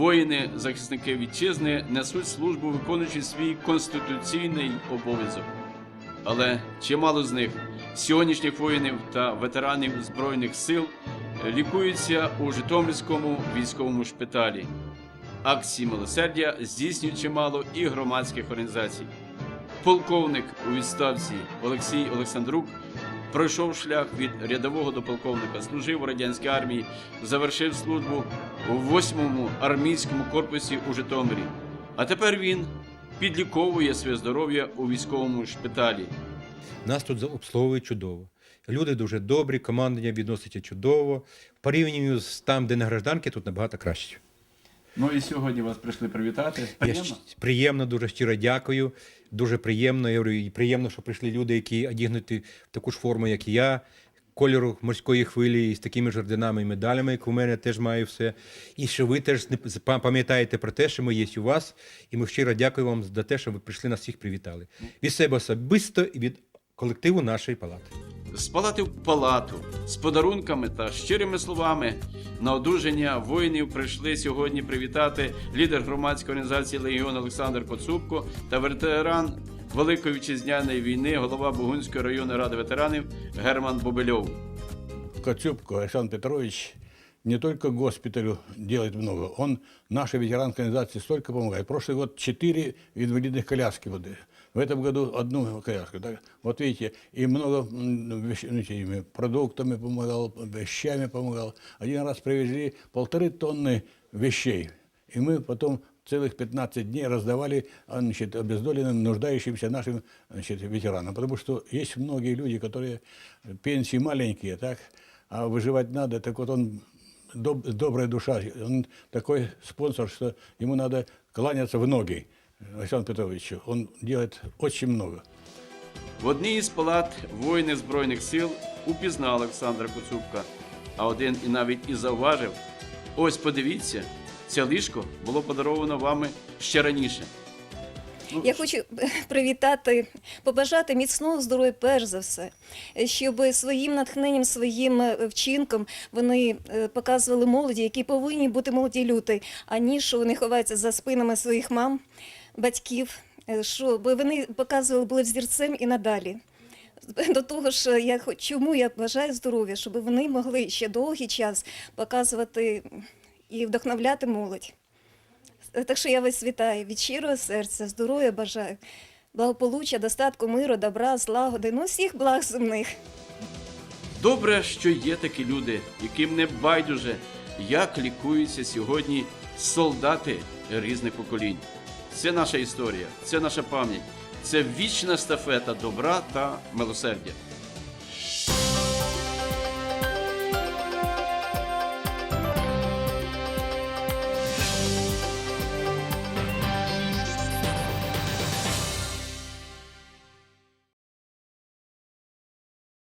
воїни, захисники вітчизни несуть службу, виконуючи свій конституційний обов'язок. Але чимало з них, сьогоднішніх воїнів та ветеранів Збройних сил, лікуються у Житомирському військовому шпиталі. Акції милосердя здійснюють чимало і громадських організацій. Полковник у відставці Олексій Олександрук пройшов шлях від рядового до полковника, служив у радянській армії, завершив службу у 8-му армійському корпусі у Житомирі. А тепер він підліковує своє здоров'я у військовому шпиталі. Нас тут обслуговують чудово. Люди дуже добрі, командування відноситься чудово. В порівнянні з там, де на гражданки, тут набагато краще. Ну і сьогодні вас прийшли привітати. Я щ- приємно, дуже щиро дякую. Дуже приємно. Я говорю, і приємно, що прийшли люди, які одягнуті в таку ж форму, як і я, кольору морської хвилі, і з такими ж орденами і медалями, як у мене теж маю все. І що ви теж пам'ятаєте про те, що ми є у вас. І ми щиро дякуємо вам за те, що ви прийшли нас всіх привітали. Від себе особисто і від колективу нашої палати. З палати в палату з подарунками та щирими словами на одужання воїнів прийшли сьогодні привітати лідер громадської організації Легіон Олександр Коцубко та ветеран Великої вітчизняної війни, голова Бугунської районної ради ветеранів Герман Бобельов. Коцюбко Александр Петрович не только госпиталю делает много, он нашей ветеранской организации столько помогает. Прошлый год четыре инвалидных коляски вот, в этом году одну коляску. Так? Вот видите, и много м, вещ- ну, продуктами помогал, вещами помогал. Один раз привезли полторы тонны вещей, и мы потом целых 15 дней раздавали а, значит, обездоленным, нуждающимся нашим значит, ветеранам. Потому что есть многие люди, которые пенсии маленькие, так, а выживать надо. Так вот он доб- добрая душа, он такой спонсор, что ему надо кланяться в ноги Александру Петровичу. Он делает очень много. В одній із палат воїни Збройних сил упізнали Олександра Коцубка, а один і навіть і зауважив: ось подивіться, це ліжко було подаровано вами ще раніше. Я хочу привітати, побажати міцного здоров'я перш за все, щоб своїм натхненням, своїм е, вчинком вони е, показували молоді, які повинні бути молоді люди, а ні, що вони ховаються за спинами своїх мам, батьків, е, щоб вони показували були взірцем і надалі. До того ж, я чому я бажаю здоров'я, щоб вони могли ще довгий час показувати і вдохновляти молодь. Так що я вас вітаю від щирого серця, здоров'я бажаю, благополуччя, достатку, миру, добра, злагоди, ну всіх благ земних. Добре, що є такі люди, яким не байдуже, як лікуються сьогодні солдати різних поколінь. Це наша історія, це наша пам'ять, це вічна стафета добра та милосердя.